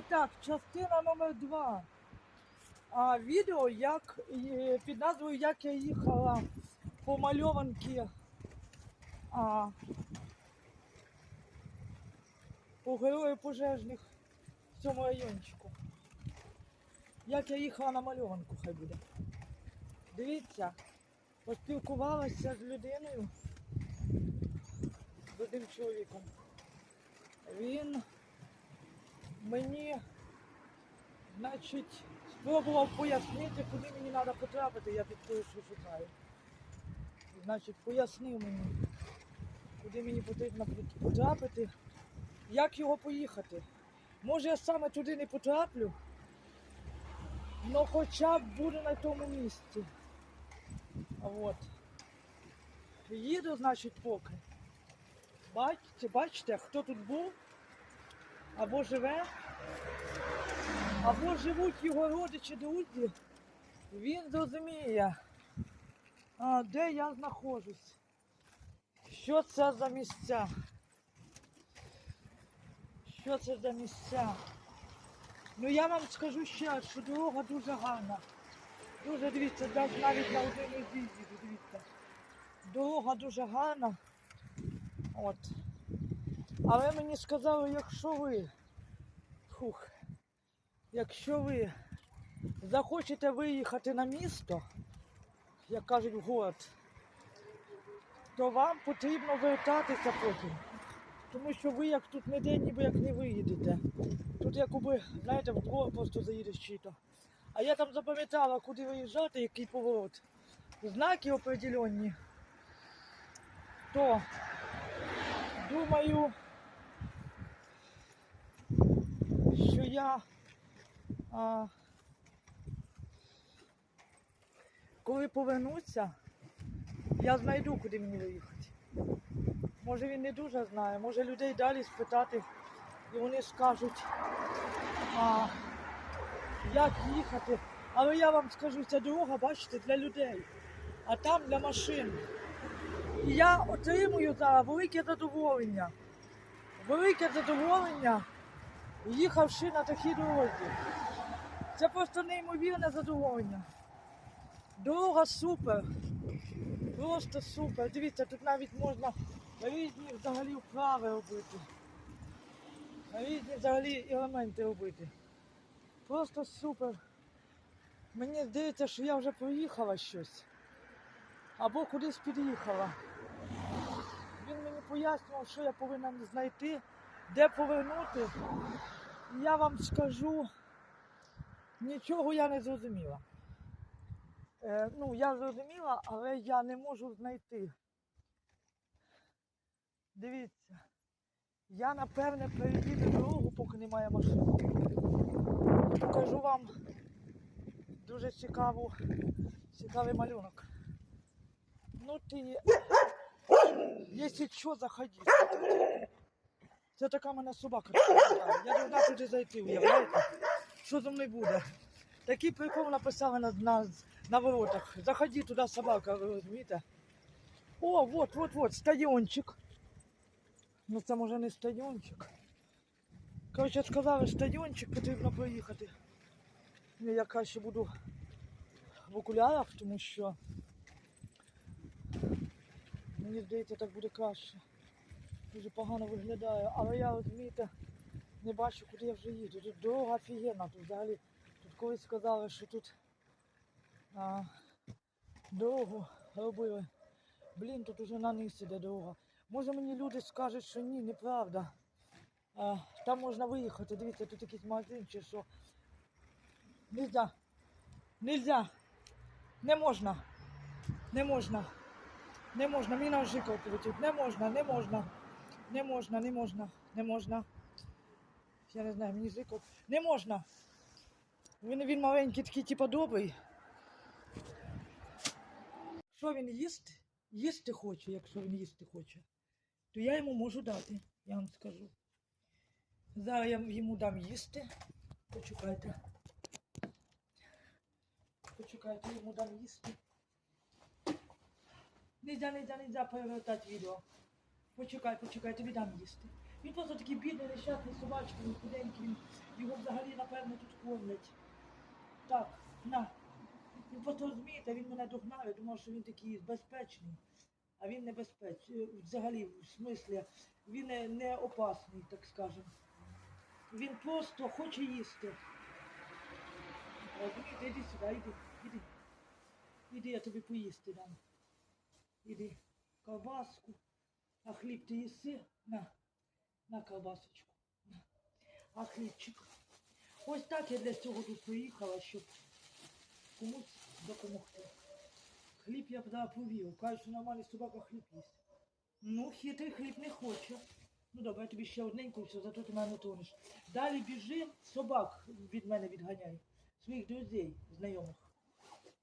І так, частина номер два. А, відео, як під назвою Як я їхала по мальованки а, по герою пожежних в цьому райончику. Як я їхала на мальованку, хай буде. Дивіться, поспілкувалася з людиною, з одним чоловіком. Він мені, значить, спробував пояснити, куди мені треба потрапити, я підкою, що шукаю. Значить, пояснив мені, куди мені потрібно потрапити, як його поїхати. Може я саме туди не потраплю, але хоча б буду на тому місці. От. Їду, значить, поки. Бачите, бачите, хто тут був? Або живе, або живуть його родичі друзі, він зрозуміє, де я знаходжусь. Що це за місця? Що це за місця? Ну я вам скажу ще, раз, що дорога дуже гарна. Дуже дивіться, навіть на один їздів, дивіться. Дорога дуже гарна. От. Але мені сказали, якщо ви, фух, якщо ви захочете виїхати на місто, як кажуть, в город, то вам потрібно вертатися потім. Тому що ви як тут ніде ніби як не виїдете. Тут якби, знаєте, в город просто заїдеш чи-то. А я там запам'ятала, куди виїжджати, який поворот. Знаки определенні. То, думаю, що я а, коли повернуся, я знайду, куди мені виїхати. Може він не дуже знає, може людей далі спитати, і вони скажуть, а, як їхати. Але я вам скажу, ця дорога, бачите, для людей, а там для машин. І я отримую зараз велике задоволення. Велике задоволення їхавши на такій дорозі. Це просто неймовірне задоволення. Дорога супер. Просто супер. Дивіться, тут навіть можна різні взагалі вправи робити. Різні взагалі елементи робити. Просто супер. Мені здається, що я вже проїхала щось. Або кудись під'їхала. Він мені пояснював, що я повинна знайти, де повернути. Я вам скажу, нічого я не зрозуміла. Е, ну, я зрозуміла, але я не можу знайти. Дивіться, я напевне переїду дорогу, поки немає машини. Покажу вам дуже цікаву, цікавий малюнок. Ну ти, якщо що, заходи. Це така мене собака. Я должна туди зайти, уявляєте? Що зі мною буде? Такий прикол написали на, на, на воротах. Заходи туди, собака, ви розумієте? О, вот, вот, вот, стадіончик. Ну це може не стадіончик. Коротше, сказали, стадіончик потрібно проїхати. Ну, Я краще буду в окулярах, тому що мені здається, так буде краще. Дуже погано виглядає, але я, розумієте, не бачу, куди я вже їду. Тут дорога офігенна, тут взагалі. Тут колись сказали, що тут а, дорогу робили. Блін, тут уже на низ іде дорога. Може мені люди скажуть, що ні, неправда. А, там можна виїхати. Дивіться, тут якийсь магазин чи що. Нельзя. Нельзя. Не можна. Не можна. Не можна. Мені навжикувати летить. Не можна, не можна. Не можна, не можна, не можна. Я не знаю, мені жикав. Не можна. Він, він маленький, такий, типа добрий. Що він їсти? Їсти хоче, якщо він їсти хоче, то я йому можу дати, я вам скажу. Зараз я йому дам їсти. Почекайте. Почекайте, йому дам їсти. Нельзя, нельзя, нельзя перевертати відео. Почекай, почекай, тобі дам їсти. Він просто такий бідний, нещасний собачка, худенький, його взагалі, напевно, тут кормлять. Так, на. Він просто розумієте, він мене догнав, я думав, що він такий безпечний. А він небезпечний. Взагалі, в смислі, він не, не опасний, так скажемо. Він просто хоче їсти. Розумієте, іди сюди, іди, іди. Іди, я тобі поїсти дам. Іди. Ковбаску. А хліб ти їси? На. На ковбасочку. А хлібчик. Ось так я для цього тут приїхала, щоб комусь допомогти. Хліб я б да, повів. Кажуть, що нормальний собака хліб їсть. Ну, хитрий хліб не хоче. Ну добре, я тобі ще одненько, все, зато ти мене не тонеш. Далі біжи, собак від мене відганяй. Своїх друзей, знайомих.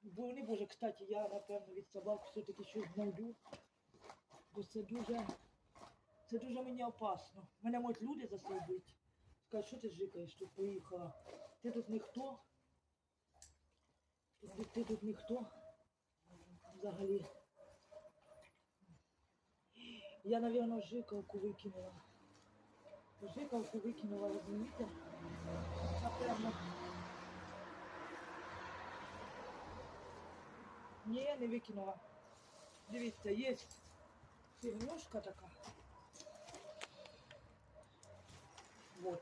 Бо вони, боже, кстати, я, напевно, від собак все-таки щось знайду. Бо це дуже, це дуже мені опасно. Мене можуть люди за це бити. Скажуть, що ти жикаєш, тут поїхала. Ти тут ніхто. Ти, ти тут ніхто. Взагалі. Я, напевно, жикалку викинула. Жикалку викинула, розумієте? Напевно. Ні, не викинула. Дивіться, є фігнюшка така. Вот.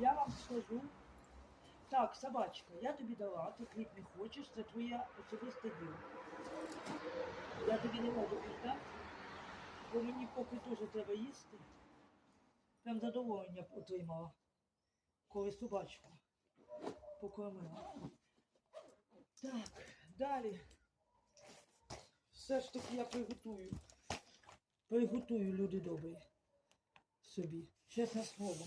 Я вам скажу. Так, собачка, я тобі дала, ти хліб не хочеш, це твоє особисте діло. Я тобі не можу віддати, бо мені поки теж треба їсти. Прям задоволення отримала, коли собачку покормила. Так, далі. Все ж таки я приготую. Приготую, люди добрі. Собі. Чесне слово.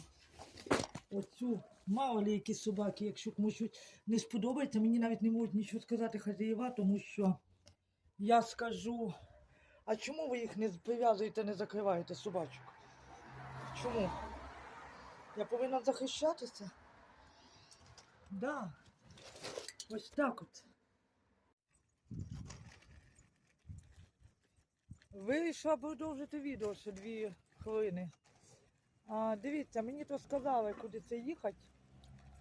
Оцю мало ли які собаки, якщо комусь не сподобається, мені навіть не можуть нічого сказати хазяєва, тому що я скажу, а чому ви їх не прив'язуєте, не закриваєте собачок? Чому? Я повинна захищатися? Да. Ось так от. Вирішила продовжити відео ще дві хвилини. А, дивіться, мені то сказали, куди це їхати.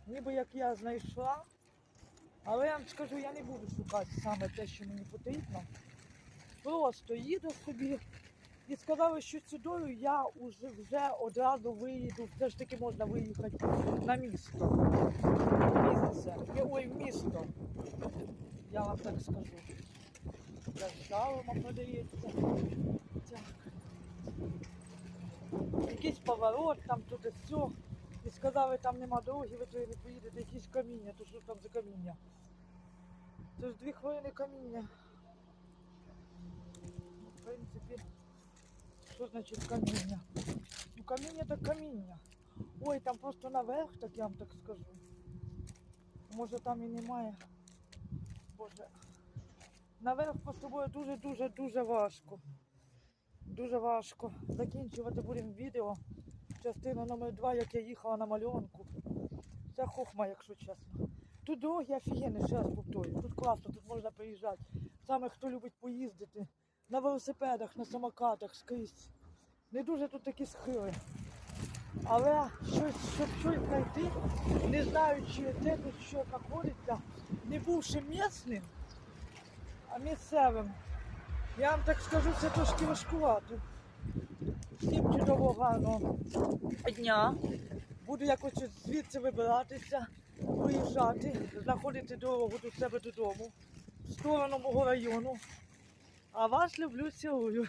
Ніби як я знайшла. Але я вам скажу, я не буду шукати саме те, що мені потрібно. Просто їду собі і сказали, що сюди я уже вже одразу виїду. Все ж таки можна виїхати на місто. Місце. Ой, місто. Я вам так скажу. Держава продається. Так якийсь поворот, там тут і все. І сказали, там нема дороги, ви туди не поїдете, якісь каміння, то що там за каміння? Це ж дві хвилини каміння. Ну, В принципі, що значить каміння? Ну каміння так каміння. Ой, там просто наверх, так я вам так скажу. Може там і немає. Боже. Наверх по собою дуже-дуже дуже важко. Дуже важко. Закінчувати будемо відео. Частина номер 2 як я їхала на мальонку. Це хохма, якщо чесно. Тут дороги офігенні, ще раз повторюю. Тут класно, тут можна приїжджати. Саме хто любить поїздити на велосипедах, на самокатах скрізь. Не дуже тут такі схили. Але щось, щоб щось знайти, не знаючи, де тут що знаходиться, не бувши місним, а місцевим. Я вам так скажу, це трошки важкувато. Всім чудового гарного дня. Буду якось звідси вибиратися, виїжджати, знаходити дорогу до себе додому, в сторону мого району. А вас люблю, цілую.